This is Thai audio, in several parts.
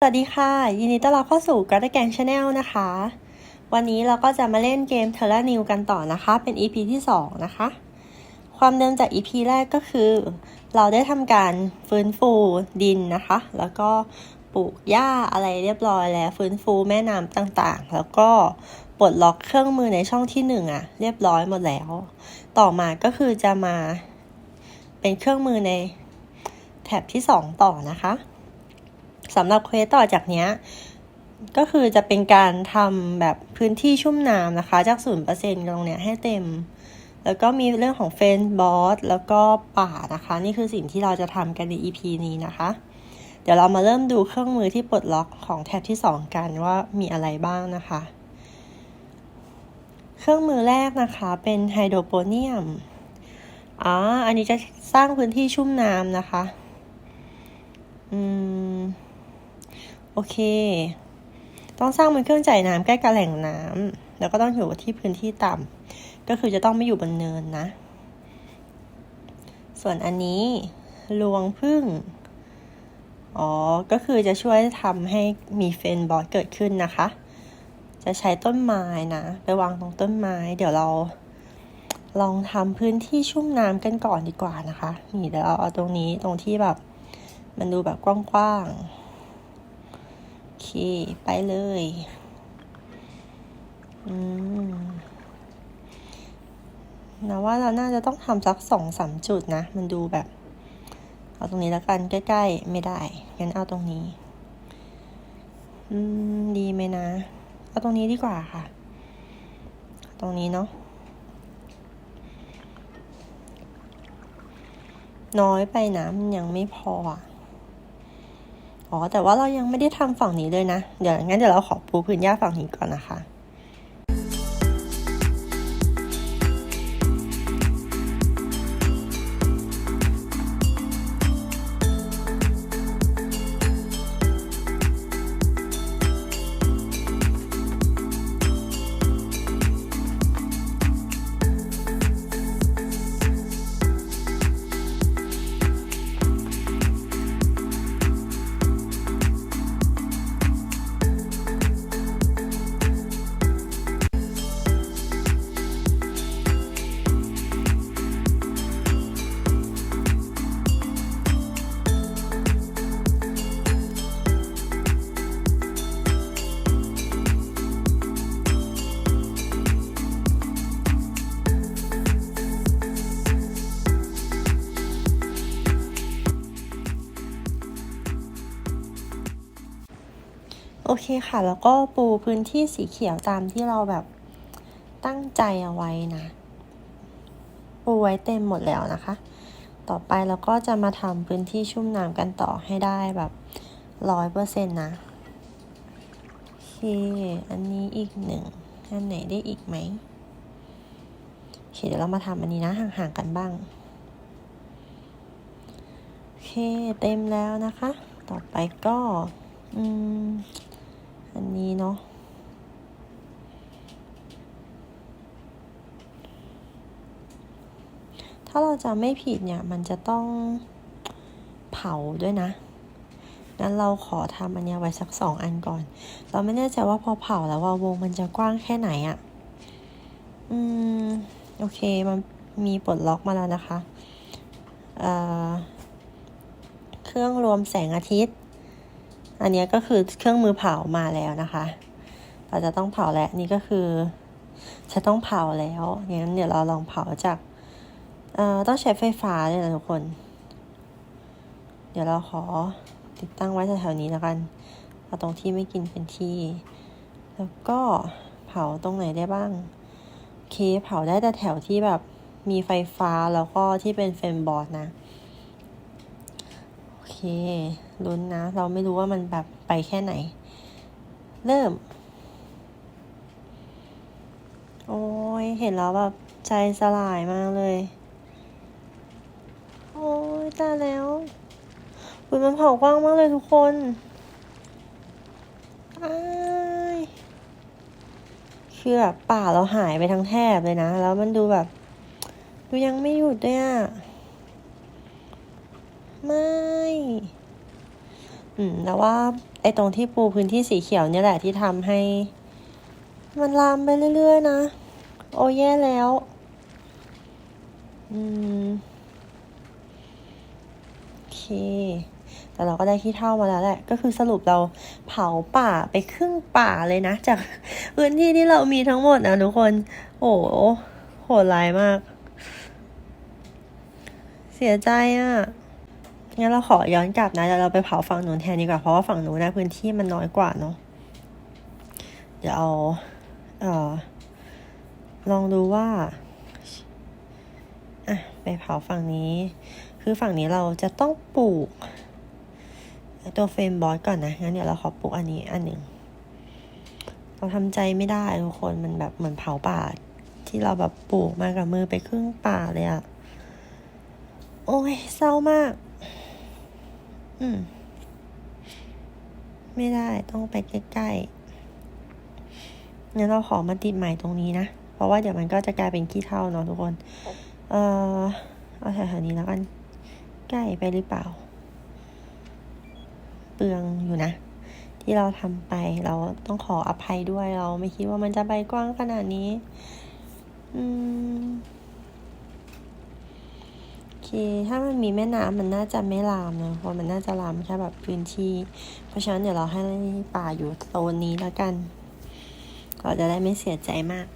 สวัสดีค่ะ ยินดีต้อนรับเข้าสู่ g r a t a Gang Channel นะคะ วันนี้เราก็จะมาเล่นเกม Terra New กันต่อนะคะ เป็น EP ที่ 2 นะคะ ความเดิมจาก EP แรกก็คือ เราได้ทำการฟื้นฟูดินนะคะ แล้วก็ปลูกหญ้าอะไรเรียบร้อยแล้ว ฟื้นฟูแม่น้ำต่างๆ แล้วก็ปลดล็อกเครื่องมือในช่องที่1อะ เรียบร้อยหมดแล้ว ต่อมาก็คือจะมาเป็นเครื่องมือในแท็บที่ 2 ต่อนะคะ สำหรับเควสต่อจากเนี้ยก็คือจะเป็นการทำแบบพื้นที่ชุ่มน้ำนะคะ จากศูนย์เปอร์เซ็นต์ตรงเนี้ยให้เต็ม แล้วก็มีเรื่องของเฟนบอสแล้วก็ป่านะคะ นี่คือสิ่งที่เราจะทำกันใน EP นี้นะคะ เดี๋ยวเรามาเริ่มดูเครื่องมือที่ปลดล็อกของแท็บที่ 2 กันว่ามีอะไรบ้างนะคะ เครื่องมือแรกนะคะเป็นไฮโดรโปเนียมอ๋ออันนี้จะสร้างพื้นที่ชุ่มน้ำนะคะ อืม โอเค ต้องสร้างเป็นเครื่องจ่ายน้ำใกล้กับแหล่งน้ำแล้วก็ต้องอยู่ที่พื้นที่ต่ำก็คือจะต้องไม่อยู่บนเนินนะ ส่วนอันนี้รวงพึ่งอ๋อ ก็คือจะช่วยทำให้มีเฟนบอสเกิดขึ้นนะคะ จะใช้ต้นไม้นะ ไปวางตรงต้นไม้ เดี๋ยวเราลองทำพื้นที่ชุ่มน้ำกันก่อนดีกว่านะคะ นี่เดี๋ยวเราเอาตรงนี้ตรงที่แบบ มันดูแบบกว้างๆ เค ไปเลย อืมนะว่าเราน่าจะต้องทำสักสองสามจุดนะ มันดูแบบ เอาตรงนี้แล้วกันใกล้ ๆ ไม่ได้งั้นเอาตรงนี้ อืม ดีไหมนะ เอาตรงนี้ดีกว่าค่ะ ตรงนี้เนาะน้อยไปนะมันยังไม่พออะ อ๋อ แต่ว่าเรายังไม่ได้ทำฝั่งนี้เลยนะ เดี๋ยวงั้นเดี๋ยวเราขอปูพื้นหญ้าฝั่งนี้ก่อนนะคะ โอเคค่ะ แล้วก็ปูพื้นที่สีเขียวตามที่เราแบบตั้งใจเอาไว้นะ ปูไว้เต็มหมดแล้วนะคะ ต่อไปเราก็จะมาทำพื้นที่ชุ่มน้ำกันต่อให้ได้แบบร้อยเปอร์เซ็นต์นะโอเค อันนี้อีกหนึ่งอันไหนได้อีกไหมโอเคเดี๋ยวเรามาทำอันนี้นะห่างๆกันบ้างโอเคเต็มแล้วนะคะ ต่อไปก็ อืม อันนี้เนาะถ้าเราจะไม่ผิดเนี่ย มันจะต้องเผาด้วยนะงั้นเราขอทำอันนี้ไว้สักสองอันก่อน เราไม่แน่ใจว่าพอเผาแล้วว่าวงมันจะกว้างแค่ไหนอะ่ะ อืม โอเค มันมีปลดล็อกมาแล้วนะคะ เอ่อ เครื่องรวมแสงอาทิตย์ อันนี้ก็คือเครื่องมือเผามาแล้วนะคะ เราจะต้องเผาแล้วนี่ก็คือจะต้องเผาแล้วงั้นเดี๋ยวเราลองเผาจากเอ่อต้องใช้ไฟฟ้าเลยนะทุกคน เดี๋ยวเราขอติดตั้งไว้แถวๆนี้แล้วกันเอาตรงที่ไม่กินเป็นที่ แล้วก็เผาตรงไหนได้บ้างเคเผาได้แต่แถวที่แบบมีไฟฟ้าแล้วก็ที่เป็นเฟรมบอร์ดนะ เคลุ้นนะ เราไม่รู้ว่ามันแบบไปแค่ไหน เริ่ม โอ้ยเห็นแล้วแบบใจสลายมากเลย โอ้ยตายแล้วอุยมันเผากว้างมากเลยทุกคนอ้ายคือแบบป่าเราหายไปทั้งแถบเลยนะ แล้วมันดูแบบ ดูยังไม่หยุดด้วยอะ ไม่อืมแล้วว่าไอ้ตรงที่ปูพื้นที่สีเขียวเนี่ยแหละที่ทำให้ มันลามไปเรื่อยๆนะ โอ้แย่แล้ว อืมโอเค แต่เราก็ได้ขี้เท่ามาแล้วแหละ ก็คือสรุปเราเผาป่าไปครึ่งป่าเลยนะ จากพื้นที่ที่เรามีทั้งหมดนะทุกคน โอ้โหโหดร้ายมาก เสียใจอะ่ะ งั้นเราขอย้อนกลับนะเดี๋ยวเราไปเผาฝั่งนู้นแทนดีกว่าเพราะว่าฝั่งนู้นนะพื้นที่มันน้อยกว่าเนาะเดี๋ยวเอาเออลองดูว่าอะไปเผาฝั่งนี้ คือฝั่งนี้เราจะต้องปลูก ตัวเฟรมบอสก่อนนะงั้นเดี๋ยวเราขอปลูกอันนี้อันหนึ่งเราทำใจไม่ได้ทุกคนมันแบบเหมือนเผาป่าที่เราแบบปลูกมากับมือไปครึ่งป่าเลยอะโอ้ยเศร้ามาก อืม ไม่ได้ต้องไปใกล้ๆงั้นเราขอมาติดใหม่ตรงนี้นะ เพราะว่าเดี๋ยวมันก็จะกลายเป็นขี้เถ้าเนาะทุกคน เอ่อ เอาแถวๆนี้แล้วกัน ใกล้ไปหรือเปล่า เปลืองอยู่นะ ที่เราทำไปเราต้องขออภัยด้วยเราไม่คิดว่ามันจะใบกว้างขนาดนี้ อืม โอเคถ้ามันมีแม่น้ำมันน่าจะไม่ลามนะเพราะมันน่าจะลามแค่แบบพื้นที่ เพราะฉะนั้นเดี๋ยวเราให้ป่าอยู่โซนนี้แล้วกัน ก็จะได้ไม่เสียใจมาก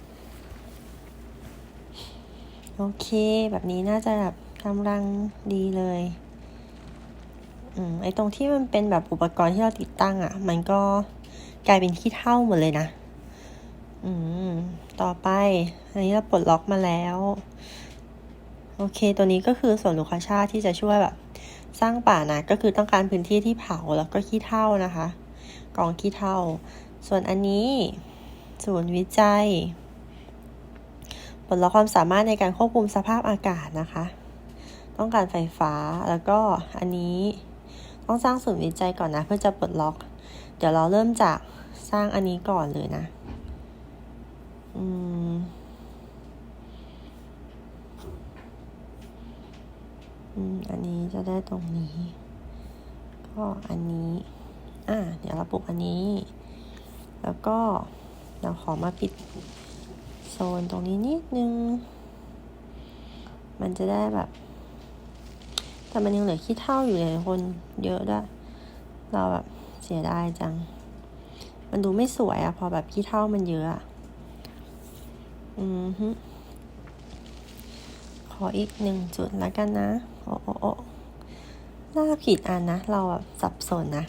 โอเค แบบนี้น่าจะแบบกำลังดีเลยอืมไอตรงที่มันเป็นแบบอุปกรณ์ที่เราติดตั้งอะ่ะ มันก็กลายเป็นขี้เท่าหมดเลยนะ อืม ต่อไป อันนี้เราปลดล็อกมาแล้ว โอเค ตัวนี้ก็คือส่วนลูกคาชาที่จะช่วยแบบ สร้างป่านะ ก็คือต้องการพื้นที่ที่เผาแล้วก็ขี้เท่านะคะ กองขี้เท่า ส่วนอันนี้ ศูนย์วิจัย ผลลัพธ์ความสามารถในการควบคุมสภาพอากาศนะคะ ต้องการไฟฟ้าแล้วก็อันนี้ต้องสร้างศูนย์วิจัยก่อนนะ เพื่อจะปลดล็อก เดี๋ยวเราเริ่มจากสร้างอันนี้ก่อนเลยนะ อืม อันนี้จะได้ตรงนี้ ก็อันนี้ อะเดี๋ยวเราปลูกอันนี้ แล้วก็เราขอมาปิดโซนตรงนี้นิดนึง มันจะได้แบบ แต่มันยังเหลือขี้เท่าอยู่เลยคนเยอะด้วย เราแบบเสียดายจัง มันดูไม่สวยอะพอแบบขี้เท่ามันเยอะอะอืมฮึ ออีกหนึ่งจุดแล้วกันนะ โอ้โอ้โอ้ลาผิดอันนะ เราแบบสับสนนะ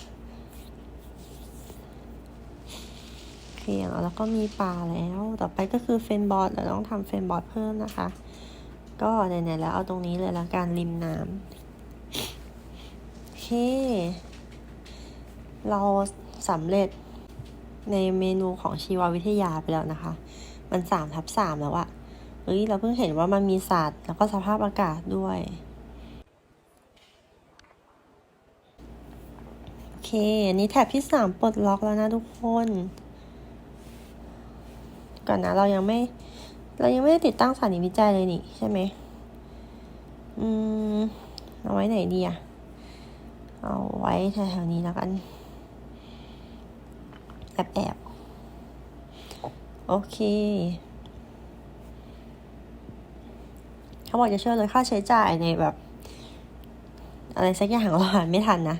โอเคแล้วก็มีปลาแล้ว ต่อไปก็คือเฟนบอร์ดเราต้องทำเฟนบอร์ดเพิ่มนะคะ ก็ไหนๆแล้วเอาตรงนี้เลยละกันริมน้ำโอเค เราสำเร็จในเมนูของชีววิทยาไปแล้วนะคะ มันสามทับสามแล้วอะ เฮ้ยเราเพิ่งเห็นว่ามันมีศาสตร์แล้วก็สภาพอากาศด้วย โอเค อันนี้แถบที่สามปลดล็อกแล้วนะทุกคน ก่อนนะเรายังไม่ เรายังไม่ได้ติดตั้งสถานีวิจัยเลยนี่ใช่ไหมอืม เอาไว้ไหนดีอะเอาไว้แถวๆนี้แล้วกัน แอบแอบโอเค เขาบอกจะช่วยลดค่าใช้จ่ายในแบบ อะไรสักอย่างเราอ่านไม่ทันนะ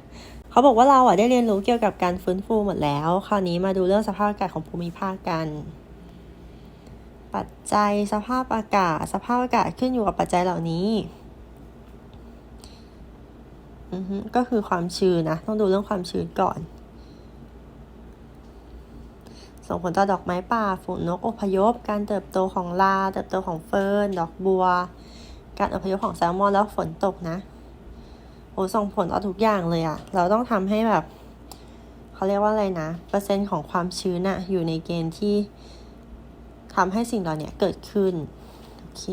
เขาบอกว่าเราอะได้เรียนรู้เกี่ยวกับการฟื้นฟูหมดแล้ว คราวนี้มาดูเรื่องสภาพอากาศของภูมิภาคกันปัจจัยสภาพอากาศ สภาพอากาศขึ้นอยู่กับปัจจัยเหล่านี้อือก็คือความชื้นนะ ต้องดูเรื่องความชื้นก่อน ส่งผลต่อดอกไม้ป่า ฝูงนกอพยพ การเติบโตของลา เติบโตของเฟิร์น ดอกบัว การอพยพของแซลมอนแล้วฝนตกนะโอ้ส่งผลต่อทุกอย่างเลยอะเราต้องทำให้แบบเขาเรียกว่าอะไรนะ เปอร์เซ็นต์ของความชื้นอะอยู่ในเกณฑ์ที่ทำให้สิ่งเหล่านี้เกิดขึ้น โอเค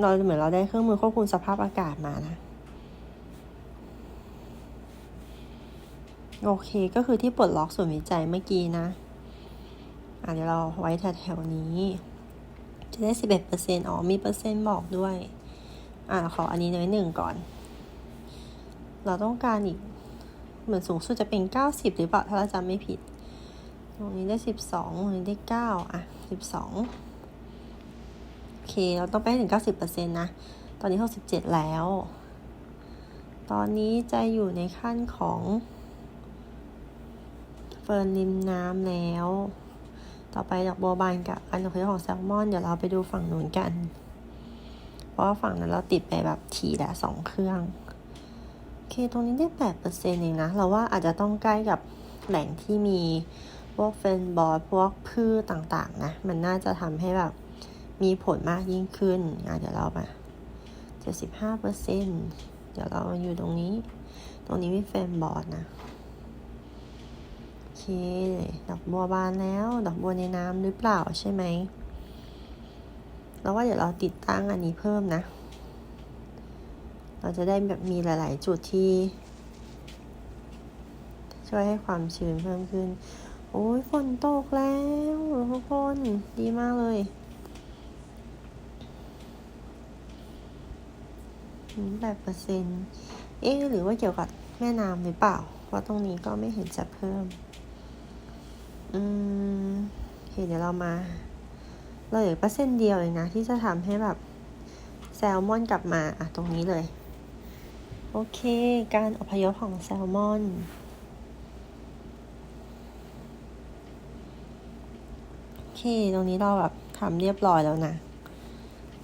เราเหมือนเราได้เครื่องมือควบคุมสภาพอากาศมานะ โอเคก็คือที่ปลดล็อกส่วนวิจัยเมื่อกี้นะ อะเดี๋ยวเราไว้แถวๆนี้ จะได้สิบเอ็ดเปอร์เซ็นต์อ๋อมีเปอร์เซ็นต์บอกด้วย อ่าขออันนี้น้อยหนึ่งก่อน เราต้องการอีก เหมือนสูงสุดจะเป็นเก้าสิบหรือเปล่าถ้าเราจำไม่ผิด ตรงนี้ได้สิบสองตรงนี้ได้เก้าอะสิบสองโอเค เราต้องไปถึงเก้าสิบเปอร์เซ็นต์นะ ตอนนี้หกสิบเจ็ดแล้ว ตอนนี้จะอยู่ในขั้นของเฟิร์นริมน้ำแล้ว ต่อไปดอกบัวบานกับอันดับของแซลมอน เดี๋ยวเราไปดูฝั่งนู้นกัน เพราะว่าฝั่งนั้นเราติดไปแบบทีละสองเครื่องโอเคตรงนี้ได้แปดเปอร์เซ็นต์เองนะ เราว่าอาจจะต้องใกล้กับแหล่งที่มีพวกเฟนบอร์ดพวกพืชต่างๆ นะ มันน่าจะทำให้แบบมีผลมากยิ่งขึ้นอะเดี๋ยวเรามาเจ็ดสิบห้าเปอร์เซ็นต์เดี๋ยวเราอยู่ตรงนี้ ตรงนี้มีเฟนบอร์ดนะ ดอกบัวบานแล้ว ดอกบัวในน้ำหรือเปล่าใช่ไหมเราว่าเดี๋ยวเราติดตั้งอันนี้เพิ่มนะ เราจะได้แบบมีหลาย ๆ จุดที่ ช่วยให้ความชื้นเพิ่มขึ้น โอ้ยฝนตกแล้วทุกคนดีมากเลยแปดเปอร์เซ็นต์เอ๊ะหรือว่าเกี่ยวกับแม่น้ำหรือเปล่า เพราะตรงนี้ก็ไม่เห็นจะเพิ่ม อืมโอเคเดี๋ยวเรามาเราเหลือเปอร์เซ็นต์เดียวเองนะ ที่จะทำให้แบบแซลมอนกลับมาอะตรงนี้เลย โอเค การอพยพของแซลมอนโอเค ตรงนี้เราแบบทำเรียบร้อยแล้วนะ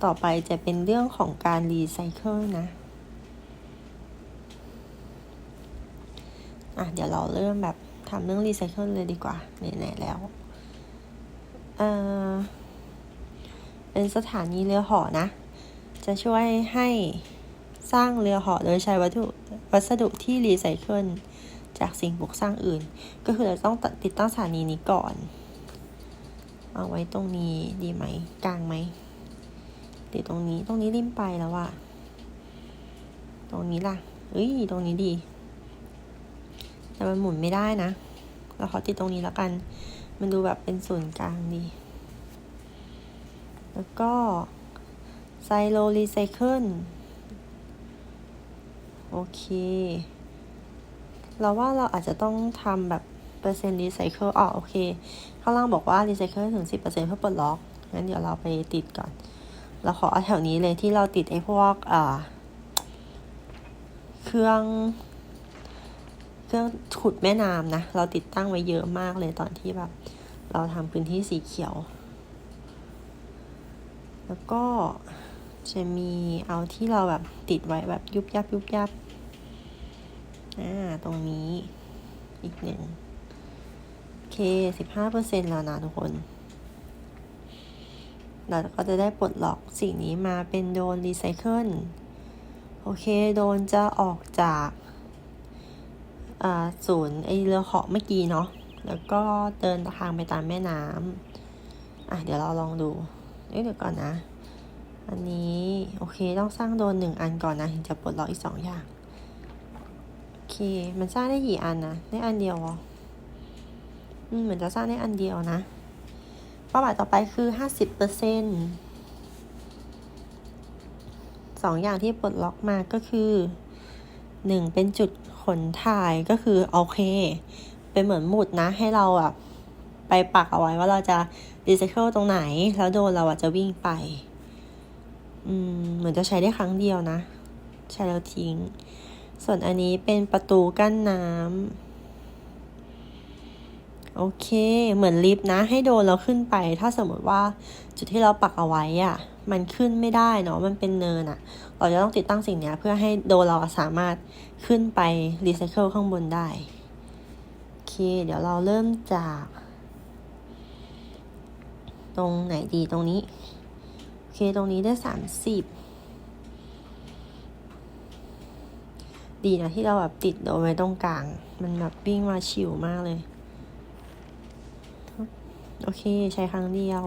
ต่อไปจะเป็นเรื่องของการรีไซเคิลนะอะเดี๋ยวเราเริ่มแบบ ทำเรื่องรีไซเคิลเลยดีกว่าไหนๆแล้วเป็นสถานีเรือห่อนะ จะช่วยให้สร้างเรือห่อโดยใช้วัตถุวัสดุที่รีไซเคิลจากสิ่งปลูกสร้างอื่น ก็คือเราต้องติดตั้งสถานีนี้ก่อน เอาไว้ตรงนี้ดีไหมกลางไหมติดตรงนี้ตรงนี้ริมไปแล้วอะตรงนี้ล่ะเอ้ยตรงนี้ดี แต่มันหมุนไม่ได้นะ เราขอติดตรงนี้แล้วกัน มันดูแบบเป็นศูนย์กลางดี แล้วก็ไซโลรีไซเคิลโอเค เราว่าเราอาจจะต้องทำแบบเปอร์เซ็นต์รีไซเคิลอ๋อโอเค ข้างล่างบอกว่ารีไซเคิลถึง 10%เพื่อปลดล็อก งั้นเดี๋ยวเราไปติดก่อน เราขอเอาแถวนี้เลยที่เราติดไอ้พวกอ่าเครื่อง เครื่องขุดแม่น้ำนะ เราติดตั้งไว้เยอะมากเลยตอนที่แบบ เราทำพื้นที่สีเขียว แล้วก็จะมีเอาที่เราแบบติดไว้แบบยุบยับยุบยับอ่าตรงนี้อีกหนึ่งโอเคสิบห้าเปอร์เซ็นแล้วนะทุกคน เราก็จะได้ปลดล็อกสิ่งนี้มาเป็นโดนรีไซเคิลโอเค โดนจะออกจาก ศูนย์ไอเรือเหาะเมื่อกี้เนาะ แล้วก็เดินทางไปตามแม่น้ำอะเดี๋ยวเราลองดูเดี๋ยวก่อนนะ อันนี้โอเคต้องสร้างโดนหนึ่งอันก่อนนะถึงจะปลดล็อกอีกสองอย่าง โอเคมันสร้างได้กี่อันนะได้อันเดียวอืมเหมือนจะสร้างได้อันเดียวนะ เป้าหมายต่อไปคือห้าสิบเปอร์เซ็นสองอย่างที่ปลดล็อกมาก็คือหนึ่งเป็นจุด ขนถ่ายก็คือโอเค เป็นเหมือนหมุดนะให้เราอะไปปักเอาไว้ว่าเราจะรีไซเคิลตรงไหน แล้วโดนเราอะจะวิ่งไป อืมเหมือนจะใช้ได้ครั้งเดียวนะ ใช้แล้วทิ้ง ส่วนอันนี้เป็นประตูกั้นน้ำ โอเค เหมือนลิฟต์นะ ให้โดนเราขึ้นไป ถ้าสมมติว่าจุดที่เราปักเอาไว้อะมันขึ้นไม่ได้เนาะ มันเป็นเนินอะเราจะต้องติดตั้งสิ่งนี้เพื่อให้โดนเราสามารถขึ้นไปรีไซเคิลข้างบนได้ โอเค เดี๋ยวเราเริ่มจาก ตรงไหนดีตรงนี้ โอเค ตรงนี้ได้สามสิบดีนะที่เราแบบติดโดนไว้ตรงกลาง มันแบบวิ่งมาชิวมากเลย โอเค ใช้ครั้งเดียว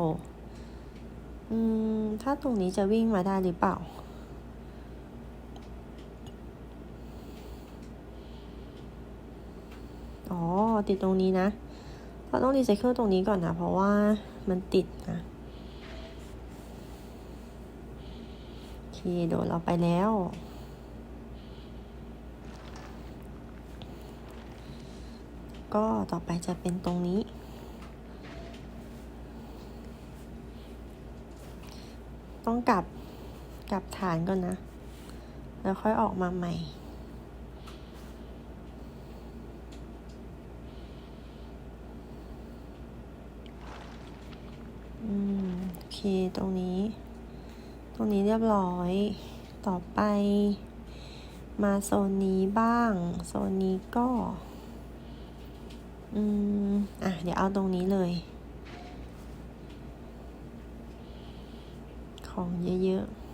อืม ถ้าตรงนี้จะวิ่งมาได้หรือเปล่า อ๋อ ติดตรงนี้นะ เราต้องรีไซเคิลตรงนี้ก่อนนะ เพราะว่ามันติดนะโอเคโดดเราไปแล้วก็ต่อไปจะเป็นตรงนี้ ต้องกลับกลับฐานก่อนนะ แล้วค่อยออกมาใหม่ อืม โอเค ตรงนี้ ตรงนี้เรียบร้อย ต่อไป มาโซนนี้บ้าง โซนนี้ก็ อืม อะ เดี๋ยวเอาตรงนี้เลย ของเยอะๆ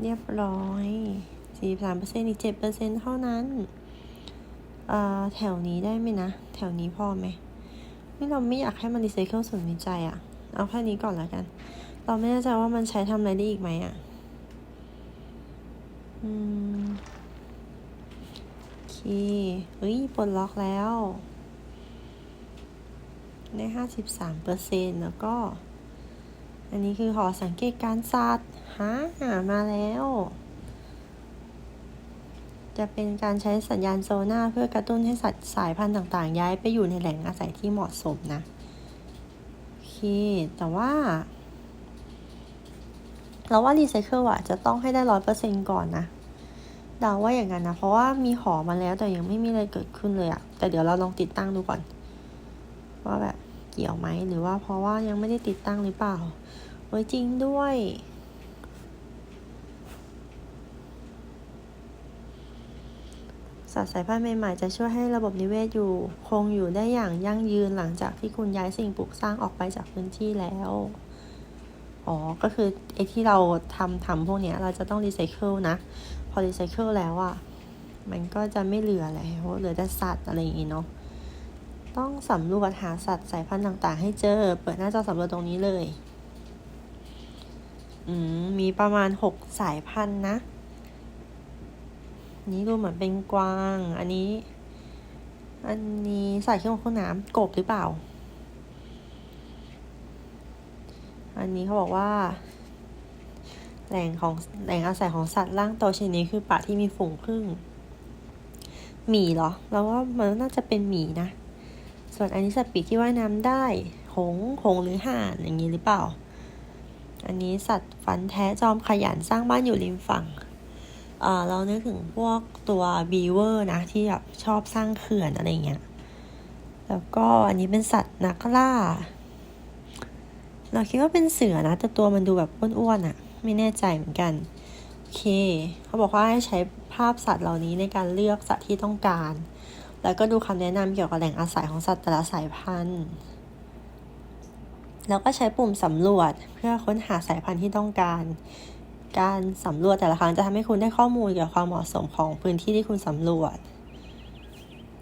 เรียบร้อย 43%อีก 7%เท่านั้นอ่าแถวนี้ได้ไหมนะ แถวนี้พอไหมไม่เราไม่อยากให้มันรีไซเคิลส่วนวิจัยอะเอาแค่นี้ก่อนแล้วกัน เราไม่แน่ใจว่ามันใช้ทำอะไรได้อีกไหมอะอืม โอเคเฮ้ยปลดล็อกแล้ว ได้ห้าสิบสามเปอร์เซ็นต์แล้วก็ อันนี้คือหอสังเกตการสัตว์หาหามาแล้ว จะเป็นการใช้สัญญาณโซน่าเพื่อกระตุ้นให้สัตว์สายพันธุ์ต่างๆ ย้ายไปอยู่ในแหล่งอาศัยที่เหมาะสมนะโอเค แต่ว่าเราว่ารีไซเคิลอะจะต้องให้ได้ร้อยเปอร์เซ็นก่อนนะเดาว่าอย่างนั้นนะ เพราะว่ามีหอมาแล้วแต่ยังไม่มีอะไรเกิดขึ้นเลยอะแต่เดี๋ยวเราลองติดตั้งดูก่อน ว่าแบบเกี่ยวไหมหรือว่าเพราะว่ายังไม่ได้ติดตั้งหรือเปล่าเฮ้ยจริงด้วย สัตว์สายพันธุ์ใหม่ๆ จะช่วยให้ระบบนิเวศอยู่ คงอยู่ได้อย่างยั่งยืนหลังจากที่คุณย้ายสิ่งปลูกสร้างออกไปจากพื้นที่แล้ว อ๋อ ก็คือไอ้ที่เราทำทำพวกเนี้ย เราจะต้องรีไซเคิลนะ พอรีไซเคิลแล้วอะ่ะ มันก็จะไม่เหลือแล้วเหลือแต่สัตว์อะไรอย่างงี้เนาะ ต้องสำรวจหาสัตว์สายพันธุ์ต่าง ๆ ให้เจอ เปิดหน้าจอสำรวจตรงนี้เลย อืม มีประมาณหกสายพันธุ์นะ นี้ดูเหมือนเป็นกวาง อันนี้ อันนี้ใส่เครื่องพ่นน้ำกบหรือเปล่า อันนี้เขาบอกว่า แหล่งของแหล่งอาศัยของสัตว์ล่างโตชนิดนี้คือป่าที่มีฝูงผึ้งหมีเหรอเราว่ามันน่าจะเป็นหมีนะ ส่วนอันนี้สัตว์ปีกที่ว่ายน้ำได้ หง หงหรือห่านอย่างนี้หรือเปล่า อันนี้สัตว์ฟันแท้จอมขยันสร้างบ้านอยู่ริมฝั่งเออเรานึกถึงพวกตัวบีเวอร์นะ ที่แบบชอบสร้างเขื่อนอะไรเงี้ย แล้วก็อันนี้เป็นสัตว์นักล่า เราคิดว่าเป็นเสือนะ แต่ตัวมันดูแบบอ้วนๆอะ ไม่แน่ใจเหมือนกัน โอเค เขาบอกว่าให้ใช้ภาพสัตว์เหล่านี้ในการเลือกสัตว์ที่ต้องการ แล้วก็ดูคำแนะนำเกี่ยวกับแหล่งอาศัยของสัตว์แต่ละสายพันธุ์ แล้วก็ใช้ปุ่มสำรวจเพื่อค้นหาสายพันธุ์ที่ต้องการ การสำรวจแต่ละครั้งจะทำให้คุณได้ข้อมูลเกี่ยวกับความเหมาะสมของพื้นที่ที่คุณสำรวจ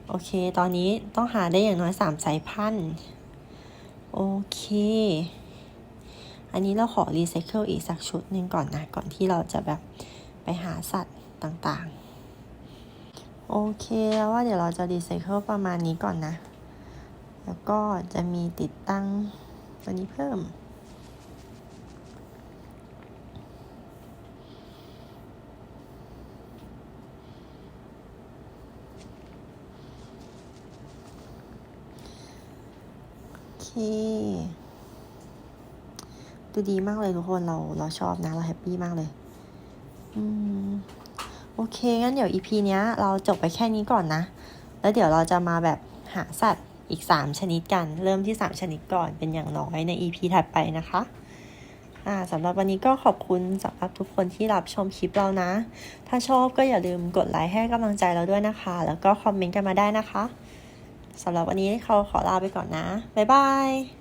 โอเค ตอนนี้ต้องหาได้อย่างน้อยสามสายพันธุ์ โอเค อันนี้เราขอรีไซเคิลอีกสักชุดหนึ่งก่อนนะ ก่อนที่เราจะแบบไปหาสัตว์ต่างๆ โอเคแล้วว่าเดี๋ยวเราจะรีไซเคิลประมาณนี้ก่อนนะ แล้วก็จะมีติดตั้งตัวนี้เพิ่ม โอเค ดูดีมากเลยทุกคนเราเราชอบนะ เราแฮปปี้มากเลย อืม โอเค งั้นเดี๋ยว EP เนี้ยเราจบไปแค่นี้ก่อนนะ แล้วเดี๋ยวเราจะมาแบบหาสัตว์อีก 3 ชนิดกัน เริ่มที่ 3 ชนิดก่อนเป็นอย่างน้อยใน EP ถัดไปนะคะอ่าสำหรับวันนี้ก็ขอบคุณสำหรับทุกคนที่รับชมคลิปเรานะ ถ้าชอบก็อย่าลืมกดไลค์ให้กำลังใจเราด้วยนะคะ แล้วก็คอมเมนต์กันมาได้นะคะสำหรับวันนี้เขาขอลาไปก่อนนะ บ๊ายบาย